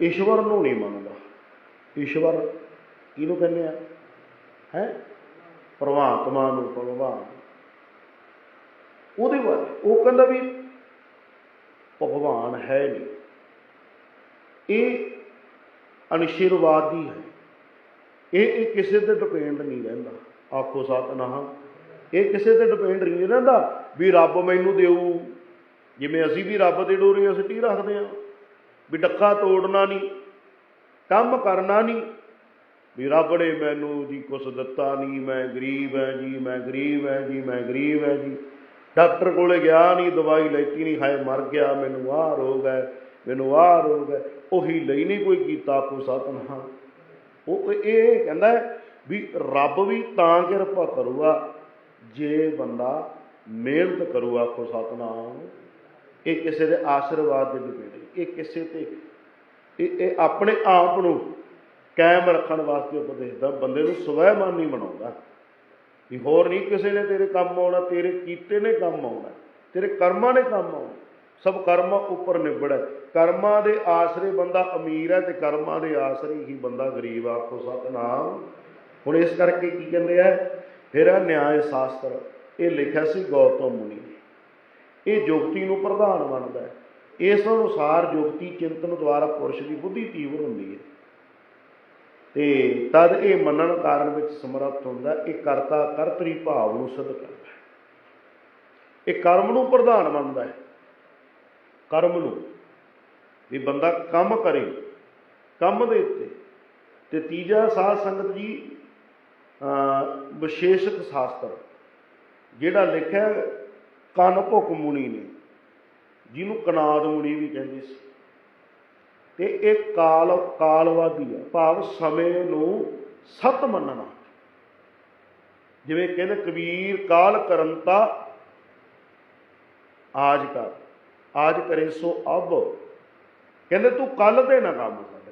ਈਸ਼ਵਰ ਨੂੰ ਨਹੀਂ ਮੰਨਦਾ। ਈਸ਼ਵਰ ਕਿਹਨੂੰ ਕਹਿੰਦੇ ਆ? ਹੈ? ਪਰਮਾਤਮਾ ਨੂੰ ਭਗਵਾਨ। ਉਹਦੇ ਬਾਰੇ ਉਹ ਕਹਿੰਦਾ ਵੀ ਭਗਵਾਨ ਹੈ ਨਹੀਂ। ਇਹ ਅਨਿਸ਼ੀਰਵਾਦੀ ਹੈ। ਇਹ ਇਹ ਕਿਸੇ ਤੇ ਡਿਪੈਂਡ ਨਹੀਂ ਰਹਿੰਦਾ। ਆਖੋ ਸਤਨਾਮ, ਇਹ ਕਿਸੇ ਤੇ ਡਿਪੈਂਡ ਨਹੀਂ ਰਹਿੰਦਾ ਵੀ ਰੱਬ ਮੈਨੂੰ ਦੇਊ। ਜਿਵੇਂ ਅਸੀਂ ਵੀ ਰੱਬ ਦੇ ਡੋਰੀਆਂ ਸਿੱਟੀ ਰੱਖਦੇ ਆ। ਵੀ ਡੱਕਾ ਤੋੜਨਾ ਨਹੀਂ, ਕੰਮ ਕਰਨਾ ਨਹੀਂ। ਵੀ ਰੱਬ ਨੇ ਮੈਨੂੰ ਜੀ ਕੁਛ ਦਿੱਤਾ ਨਹੀਂ, ਮੈਂ ਗਰੀਬ ਹੈ ਜੀ, ਮੈਂ ਗਰੀਬ ਹੈ ਜੀ, ਮੈਂ ਗਰੀਬ ਹੈ ਜੀ। ਡਾਕਟਰ ਕੋਲੇ ਗਿਆ ਨਹੀਂ, ਦਵਾਈ ਲੈਤੀ ਨਹੀਂ, ਹਾਏ ਮਰ ਗਿਆ, ਮੈਨੂੰ ਆਹ ਰੋਗ ਹੈ ਮੈਨੂੰ ਆਹ ਰੋਗ ਹੈ ਉਹੀ ਲਈ ਨਹੀਂ ਕੋਈ ਕੀਤਾ ਕੋ ਸਤਨਾਮ ਉਹ ਇਹ ਕਹਿੰਦਾ ਵੀ ਰੱਬ ਵੀ ਤਾਂ ਕਿਰਪਾ ਕਰੂਗਾ, ਜੇ ਬੰਦਾ ਮਿਹਨਤ ਕਰੂਗਾ ਆਖੋ ਸਤਨਾਮ ਇਹ ਕਿਸੇ ਦੇ ਆਸ਼ੀਰਵਾਦ ਦੇ ਡਿਪੈਂਡ ਇਹ ਕਿਸੇ ਤੇ ਇਹ ਇਹ ਆਪਣੇ ਆਪ ਨੂੰ ਕਾਇਮ ਰੱਖਣ ਵਾਸਤੇ ਉਪਦੇਸ਼ ਦਾ ਬੰਦੇ ਨੂੰ ਸਵੈਮਾਨੀ ਬਣਾਉਂਦਾ। ਵੀ ਹੋਰ ਨਹੀਂ ਕਿਸੇ ਨੇ ਤੇਰੇ ਕੰਮ ਆਉਣਾ, ਤੇਰੇ ਕੀਤੇ ਨੇ ਕੰਮ ਆਉਣਾ, ਤੇਰੇ ਕਰਮਾਂ ਨੇ ਕੰਮ ਆਉਣਾ। ਸਭ ਕਰਮਾਂ ਉੱਪਰ ਨਿਬੜੈ ਕਰਮਾਂ ਦੇ ਆਸਰੇ ਬੰਦਾ ਅਮੀਰ ਹੈ ਤੇ ਕਰਮਾਂ ਦੇ ਆਸਰੇ ਹੀ ਬੰਦਾ ਗਰੀਬ ਆਖੋ, ਸਤਨਾਮ। ਹੁਣ ਇਸ ਕਰਕੇ ਕੀ ਕਹਿੰਦੇ ਆ? ਫਿਰ ਆ ਨਿਆਏ ਸ਼ਾਸਤਰ ਇਹ ਲਿਖਿਆ ਸੀ ਗੌਤਮ ਮੁਨੀ ਨੇ। ਇਹ ਜੁਗਤੀ ਨੂੰ ਪ੍ਰਧਾਨ ਬਣਦਾ ਹੈ। ਇਸ ਅਨੁਸਾਰ ਜੁਗਤੀ ਚਿੰਤਨ ਦੁਆਰਾ ਪੁਰਸ਼ ਦੀ ਬੁੱਧੀ ਤੀਵਰ ਹੁੰਦੀ ਹੈ। ਤੇ ਤਦ ਇਹ ਮੰਨਣ ਕਾਰਨ ਵਿੱਚ ਸਮਰੱਥ ਹੁੰਦਾ ਇਹ ਕਰਤਾ ਕਰਤਰੀ ਭਾਵ ਨੂੰ ਸਿੱਧ ਕਰਦਾ ਹੈ। ਇਹ ਕਰਮ ਨੂੰ ਪ੍ਰਧਾਨ ਮੰਨਦਾ ਹੈ। ਕਰਮ ਨੂੰ ਵੀ ਬੰਦਾ ਕੰਮ ਕਰੇ, ਕੰਮ ਦੇ ਉੱਤੇ। ਤੇ ਤੀਜਾ ਸਾਧ ਸੰਗਤ ਜੀ ਵਿਸ਼ੇਸ਼ਕ ਸ਼ਾਸਤਰ, ਜਿਹੜਾ ਲਿਖਿਆ ਕਨ ਭੁੱਖ ਮੁਨੀ ਨੇ, ਜਿਹਨੂੰ ਕਨਾਦ ਮੁਨੀ ਵੀ ਕਹਿੰਦੇ ਸੀ। ਤੇ ਇਹ ਕਾਲ, ਕਾਲਵਾਦੀ ਹੈ ਭਾਵ ਸਮੇਂ ਨੂੰ ਸਤ ਮੰਨਣਾ। ਜਿਵੇਂ ਕਹਿੰਦੇ, ਕਬੀਰ ਕਾਲ ਕਰੰਤਾ ਆਜ ਕਰ, ਆਜ ਕਰੇ ਸੋ ਅਬ। ਕਹਿੰਦੇ, ਤੂੰ ਕੱਲ ਦੇ ਨਾ ਕੰਮ ਕਰ।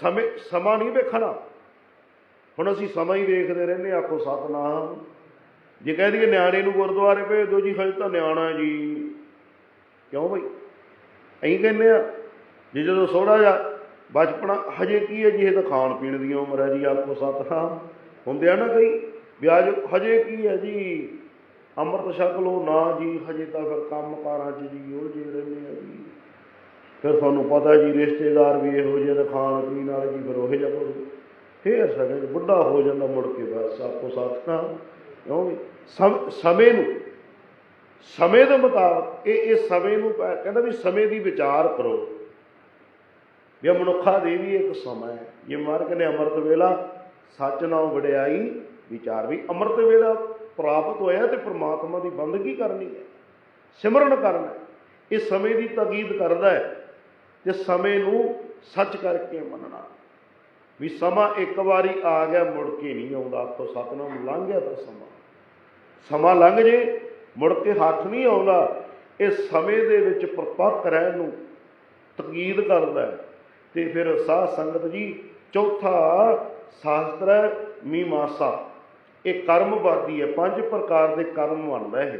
ਸਮੇਂ, ਸਮਾਂ ਨਹੀਂ ਵੇਖਣਾ। ਹੁਣ ਅਸੀਂ ਸਮਾਂ ਹੀ ਵੇਖਦੇ ਰਹਿੰਦੇ ਆਖੋ ਸਤਨਾਮ। ਜੇ ਕਹਿ ਦਈਏ ਨਿਆਣੇ ਨੂੰ ਗੁਰਦੁਆਰੇ ਭੇਜ ਦਿਓ ਜੀ ਹਜੇ ਤਾਂ ਨਿਆਣਾ ਜੀ। ਕਿਉਂ ਬਈ? ਅਸੀਂ ਕਹਿੰਦੇ ਆ, ਜੇ ਜਦੋਂ ਥੋੜਾ ਜਿਹਾ ਬਚਪਨਾ, ਹਜੇ ਕੀ ਹੈ ਜੀ, ਇਹ ਤਾਂ ਖਾਣ ਪੀਣ ਦੀ ਉਮਰ ਹੈ ਜੀ, ਆਖੋ ਸਤਨਾਮ। ਹੁੰਦੇ ਆ ਨਾ ਕਈ ਵਿਆਜ ਹਜੇ ਕੀ ਹੈ ਜੀ? ਅੰਮ੍ਰਿਤ ਛਕ ਲਓ, ਨਾ ਜੀ, ਹਜੇ ਤਾਂ ਫਿਰ ਕੰਮ ਕਾਰਾਂ 'ਚ ਜੀ ਉਲਝੇ ਰਹਿੰਦੇ ਆ ਜੀ। ਫਿਰ ਤੁਹਾਨੂੰ ਪਤਾ ਜੀ, ਰਿਸ਼ਤੇਦਾਰ ਵੀ ਇਹੋ ਜਿਹੇ ਨੇ, ਖਾਣ ਪੀਣ ਵਾਲੇ ਜੀ, ਫਿਰ ਉਹੋ ਜਿਹਾ ਫਿਰ ਫੇਰ ਸਗੇ ਬੁੱਢਾ ਹੋ ਜਾਂਦਾ ਮੁੜ ਕੇ ਬਸ ਆਪੋ ਸਾਥ ਸਤਨਾਮ। ਕਿਉਂ ਵੀ ਸਮੇਂ ਨੂੰ, ਸਮੇਂ ਦੇ ਮੁਤਾਬਕ ਇਹ ਇਹ ਸਮੇਂ ਨੂੰ ਕਹਿ- ਕਹਿੰਦਾ ਵੀ ਸਮੇਂ ਦੀ ਵਿਚਾਰ ਕਰੋ। ਵੀ ਮਨੁੱਖਾ ਦੇ ਵੀ ਇੱਕ ਸਮਾਂ ਹੈ। ਜੇ ਮਾਰ ਕਹਿੰਦੇ ਅੰਮ੍ਰਿਤ ਵੇਲਾ, ਸੱਚ ਨਾਲ ਵਡਿਆਈ ਵਿਚਾਰ ਵੀ ਅੰਮ੍ਰਿਤ ਵੇਲਾ ਪ੍ਰਾਪਤ ਹੋਇਆ ਤੇ ਪ੍ਰਮਾਤਮਾ ਦੀ ਬੰਦਗੀ ਕਰਨੀ ਹੈ, ਸਿਮਰਨ ਕਰਨਾ ਇਹ ਸਮੇਂ ਦੀ ਤਕੀਦ ਕਰਦਾ ਹੈ ਤੇ ਸਮੇਂ ਨੂੰ ਸੱਚ ਕਰਕੇ ਮੰਨਣਾ। ਵੀ ਸਮਾਂ ਇੱਕ ਵਾਰੀ ਆ ਗਿਆ, ਮੁੜ ਕੇ ਨਹੀਂ ਆਉਂਦਾ। ਆਖੋ ਸਤਨਾਮ ਲੰਘ ਗਿਆ ਤਾਂ ਸਮਾਂ। ਸਮਾਂ ਲੰਘ ਜੇ, ਮੁੜ ਕੇ ਹੱਥ ਨਹੀਂ ਆਉਂਦਾ, ਇਹ ਸਮੇਂ ਦੇ ਵਿੱਚ ਪਰਪੱਕ ਰਹਿਣ ਨੂੰ ਤਕੀਦ ਕਰਦਾ ਹੈ। ਤੇ ਫਿਰ ਸਾਧ ਸੰਗਤ ਜੀ, ਚੌਥਾ ਸ਼ਾਸਤਰ ਹੈ, ਮੀਮਾਂਸਾ। ਇਹ ਕਰਮਵਾਦੀ ਹੈ, ਪੰਜ ਪ੍ਰਕਾਰ ਦੇ ਕਰਮ ਮੰਨਦਾ ਇਹ।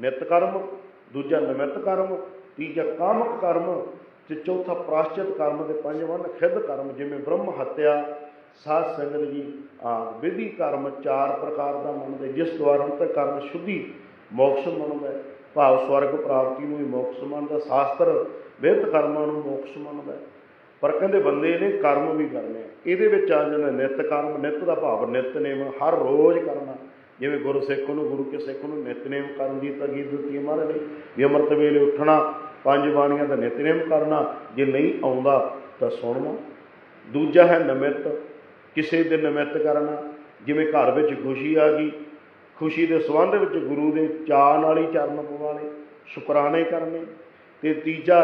ਨਿਤ ਕਰਮ, ਦੂਜਾ ਨਿਮਿਤ ਕਰਮ, ਤੀਜਾ ਕਾਮਕ ਕਰਮ, ਤੇ ਚੌਥਾ ਪ੍ਰਾਸ਼ਚਿਤ ਕਰਮ ਦੇ ਪੰਜ ਵਨ ਖਿੱਦ ਕਰਮ, ਜਿਵੇਂ ਬ੍ਰਹਮ ਹੱਤਿਆ ਸਾਧ ਸੰਗਤ ਜੀ, ਆ ਵਿਧੀ ਕਰਮ ਚਾਰ ਪ੍ਰਕਾਰ ਦਾ ਮੰਨਦੇ, ਜਿਸ ਦੁਆਰਾ ਅੰਤਰ ਕਰਮ ਸ਼ੁੱਧੀ ਮੋਕਸ਼ ਮੰਨਦਾ ਭਾਵ ਸਵਰਗ ਪ੍ਰਾਪਤੀ ਨੂੰ ਹੀ ਮੋਕਸ਼ ਮੰਨਦਾ, ਸ਼ਾਸਤਰ ਵਿਧ ਕਰਮਾਂ ਨੂੰ ਮੋਕਸ਼ ਮੰਨਦਾ ਪਰ ਕਹਿੰਦੇ ਬੰਦੇ ਨੇ ਕਰਮ ਵੀ ਕਰਨੇ ਆ। ਇਹਦੇ ਵਿੱਚ ਆ ਜਾਂਦਾ ਨਿਤ ਕਰਮ, ਨਿਤ ਦਾ ਭਾਵ ਨਿਤਨੇਮ, ਹਰ ਰੋਜ਼ ਕਰਨਾ। ਜਿਵੇਂ ਗੁਰੂ ਸਿੱਖ ਨੂੰ, ਗੁਰੂ ਕੇ ਸਿੱਖ ਨੂੰ ਨਿਤਨੇਮ ਕਰਨ ਦੀ ਤਕੀਦ ਦਿੱਤੀ ਹੈ ਮਹਾਰਾਜ ਨੇ, ਵੀ ਅੰਮ੍ਰਿਤ ਵੇਲੇ ਉੱਠਣਾ, ਪੰਜ ਬਾਣੀਆਂ ਦਾ ਨਿਤਨੇਮ ਕਰਨਾ, ਜੇ ਨਹੀਂ ਆਉਂਦਾ ਤਾਂ ਸੁਣਨਾ। ਦੂਜਾ ਹੈ ਨਮਿਤ ਕਿਸੇ ਦੇ ਨਿਮਿਤ ਕਰਨਾ, ਜਿਵੇਂ ਘਰ ਵਿੱਚ ਖੁਸ਼ੀ ਆ ਗਈ, ਖੁਸ਼ੀ ਦੇ ਸੰਬੰਧ ਵਿੱਚ ਗੁਰੂ ਦੇ ਚਾਅ ਨਾਲ ਹੀ ਚਰਨ ਪਵਾਲੇ ਸ਼ੁਕਰਾਨੇ ਕਰਨੇ। ਤੇ ਤੀਜਾ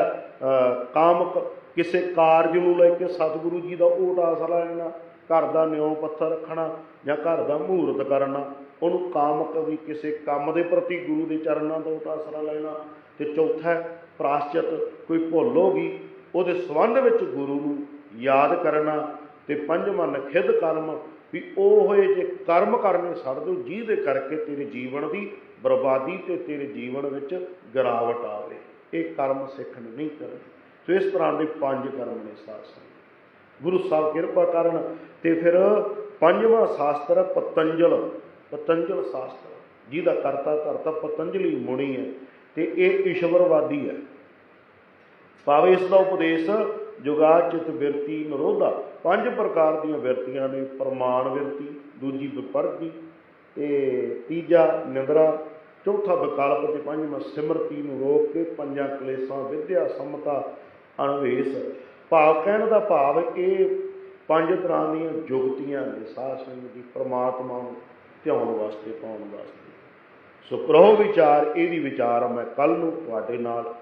ਕਾਮਕ ਕਿਸੇ ਕਾਰਜ ਨੂੰ ਲੈ ਕੇ ਸਤਿਗੁਰੂ ਜੀ ਦਾ ਓਟ ਆਸਰਾ ਲੈਣਾ, ਘਰ ਦਾ ਨਿਉ ਪੱਥਰ ਰੱਖਣਾ ਜਾਂ ਘਰ ਦਾ ਮਹੂਰਤ ਕਰਨਾ, ਉਹਨੂੰ ਕਾਮਕ ਵੀ ਕਿਸੇ ਕੰਮ ਦੇ ਪ੍ਰਤੀ ਗੁਰੂ ਦੇ ਚਰਨਾਂ ਦਾ ਓਟ ਆਸਰਾ ਲੈਣਾ। ਤੇ ਚੌਥਾ, ਪ੍ਰਾਸ਼ਚਿਤ, ਕੋਈ ਭੁੱਲ ਹੋ ਗਈ, ਉਹਦੇ ਸੰਬੰਧ ਵਿੱਚ ਗੁਰੂ ਨੂੰ ਯਾਦ ਕਰਨਾ ਤੇ ਪੰਜਵਾਂ ਨਖਿੱਧ ਕਰਮ ਵੀ ਉਹ ਹੋਏ ਜੇ ਕਰਮ ਕਰਨੇ ਛੱਡ ਦਿਓ, ਜਿਹਦੇ ਕਰਕੇ ਤੇਰੇ ਜੀਵਨ ਦੀ ਬਰਬਾਦੀ ਤੇ ਤੇਰੇ ਜੀਵਨ ਵਿੱਚ ਗਿਰਾਵਟ ਆਵੇ। ਇਹ ਕਰਮ ਸਿੱਖ ਨਹੀਂ ਕਰਨੇ। ਸੋ ਇਸ ਤਰ੍ਹਾਂ ਦੇ ਪੰਜ ਕਰਮ ਨੇ ਸਾਧ ਸੰਗਤ ਗੁਰੂ ਸਾਹਿਬ ਕਿਰਪਾ ਕਰਨ ਤੇ ਫਿਰ ਪੰਜਵਾਂ ਸ਼ਾਸਤਰ ਪਤੰਜਲ ਪਤੰਜਲ ਸ਼ਾਸਤਰ, ਜਿਹਦਾ ਕਰਤਾ ਧਰਤਾ ਪਤੰਜਲੀ ਮੁਨੀ ਹੈ ਤੇ ਇਹ ਈਸ਼ਵਰਵਾਦੀ ਹੈ। ਭਾਵੇਂ ਇਸ ਦਾ ਉਪਦੇਸ਼ ਜੁਗਾ ਚਿਤ ਬਿਰਤੀ ਨਿਰੋਧਾ। ਪੰਜ ਪ੍ਰਕਾਰ ਦੀਆਂ ਬਿਰਤੀਆਂ ਨੇ, ਪ੍ਰਮਾਣ ਬਿਰਤੀ ਦੂਜੀ ਵਿਪਰਤੀ, ਤੇ ਤੀਜਾ ਨਿੰਦਰਾ, ਚੌਥਾ ਵਿਕਲਪ ਤੇ ਪੰਜਵਾਂ ਸਿਮਰਤੀ ਨੂੰ ਰੋਕ ਕੇ ਪੰਜਾਂ ਕਲੇਸ਼ਾਂ ਵਿਦਿਆ ਸਮਤਾ ਅਣਵੇਸ਼। ਭਾਵ ਕਹਿਣ ਦਾ ਭਾਵ ਇਹ ਪੰਜ ਤਰ੍ਹਾਂ ਦੀਆਂ ਜੁਗਤੀਆਂ ਨੇ, ਸਾਧ ਸੰਗਤ ਦੀ ਪ੍ਰਮਾਤਮਾ ਨੂੰ ਧਿਆਉਣ ਵਾਸਤੇ, ਪਾਉਣ ਵਾਸਤੇ। ਸੋ ਕਰੋ ਵਿਚਾਰ, ਇਹਦੀ ਵਿਚਾਰ ਮੈਂ ਕੱਲ ਨੂੰ ਤੁਹਾਡੇ ਨਾਲ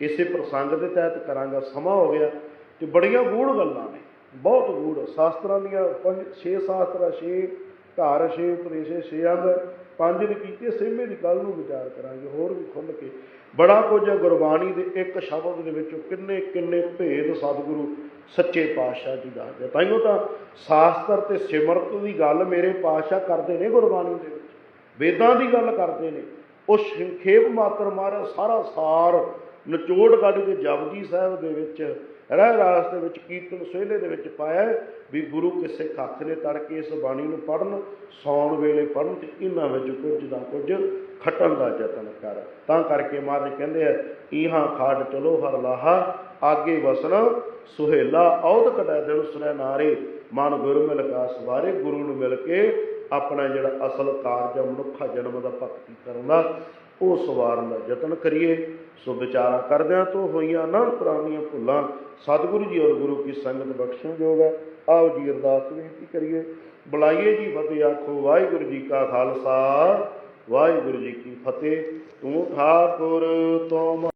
ਇਸੇ ਪ੍ਰਸੰਗ ਦੇ ਤਹਿਤ ਕਰਾਂਗਾ, ਸਮਾਂ ਹੋ ਗਿਆ ਤੇ ਬੜੀਆਂ ਗੂੜ ਗੱਲਾਂ ਨੇ, ਬਹੁਤ ਗੂੜ। ਸ਼ਾਸਤਰਾਂ ਦੀਆਂ ਪੰਜ, ਛੇ ਸ਼ਾਸਤਰਾਂ ਛੇ ਧਾਰ, ਛੇ ਉਪਦੇਸ਼ੇ, ਛੇ ਅੰਗ, ਪੰਜ ਨੇ ਕੀਤੇ ਛੇਵੇਂ ਦੀ ਗੱਲ ਨੂੰ ਵਿਚਾਰ ਕਰਾਂਗੇ, ਹੋਰ ਵੀ ਖੁੱਲ੍ਹ ਕੇ। ਬੜਾ ਕੁਝ ਗੁਰਬਾਣੀ ਦੇ ਇੱਕ ਸ਼ਬਦ ਦੇ ਵਿੱਚੋਂ, ਕਿੰਨੇ ਕਿੰਨੇ ਭੇਦ ਸਤਿਗੁਰੂ ਸੱਚੇ ਪਾਤਸ਼ਾਹ ਜੀ ਦੱਸਦੇ ਤਾਈਓ ਤਾਂ ਸ਼ਾਸਤਰ ਤੇ ਸਿਮਰਤ ਦੀ ਗੱਲ ਮੇਰੇ ਪਾਤਸ਼ਾਹ ਕਰਦੇ ਨੇ ਗੁਰਬਾਣੀ ਦੇ ਵਿੱਚ। ਵੇਦਾਂ ਦੀ ਗੱਲ ਕਰਦੇ ਨੇ। ਉਹ ਸੰਖੇਪ ਮਾਤਰ ਮਾਰਿਆ ਸਾਰਾ ਸਾਰ ਨਿਚੋੜ ਕੱਢ ਕੇ ਜਪਜੀ ਸਾਹਿਬ ਦੇ ਵਿੱਚ, ਰਹਿ ਰਾਸ ਦੇ ਵਿੱਚ, ਕੀਰਤਨ ਸੋਹਲੇ ਦੇ ਵਿੱਚ ਪਾਇਆ ਵੀ ਗੁਰੂ ਕਿਸੇ ਕੱਖ ਨੇ ਤੜਕੇ ਇਸ ਬਾਣੀ ਨੂੰ ਪੜਨ ਸੌਣ ਵੇਲੇ ਪੜਨ ਤੇ ਇਹਨਾਂ ਵਿੱਚ ਕੁਝ ਦਾ ਕੁਝ ਖਟਣ ਦਾ ਯਤਨ ਕਰ। ਤਾਂ ਕਰਕੇ ਮਹਾਰਾਜ ਕਹਿੰਦੇ ਆ ਇਹਾਂ ਖਾੜ ਚਲੋ ਹਰ ਲਾਹਾ, ਆਗੇ ਵਸਣ, ਸੁਹੇਲਾ ਔਦ ਕਟੈ ਦਿਨ ਸੁਨੈ ਨਾਰੇ, ਮਨ ਗੁਰ ਮਿਲ ਕਾ ਸਵਾਰੇ, ਗੁਰੂ ਨੂੰ ਮਿਲ ਕੇ ਆਪਣਾ ਜਿਹੜਾ ਅਸਲ ਕਾਰਜ ਹੈ ਮਨੁੱਖਾ ਜਨਮ ਦਾ ਭਗਤੀ ਕਰਨ ਦਾ। ਉਹ ਸਵਾਰਨ ਦਾ ਯਤਨ ਕਰੀਏ। ਸੋ ਵਿਚਾਰਾ ਕਰਦਿਆਂ ਤੋਂ ਹੋਈਆਂ ਨਾ ਪੁਰਾਣੀਆਂ ਭੁੱਲਾਂ ਸਤਿਗੁਰੂ ਜੀ ਔਰ ਗੁਰੂ ਕੀ ਸੰਗਤ ਬਖਸ਼ਣ ਜੋਗ ਹੈ। ਆਓ ਜੀ ਅਰਦਾਸ ਬੇਨਤੀ ਕਰੀਏ। ਬੁਲਾਈਏ ਜੀ ਫਤਿਹ ਆਖੋ, ਵਾਹਿਗੁਰੂ ਜੀ ਕਾ ਖਾਲਸਾ, ਵਾਹਿਗੁਰੂ ਜੀ ਕੀ ਫਤਿਹ। ਤੂੰ ਠਾਕੁਰ ਤੁਮ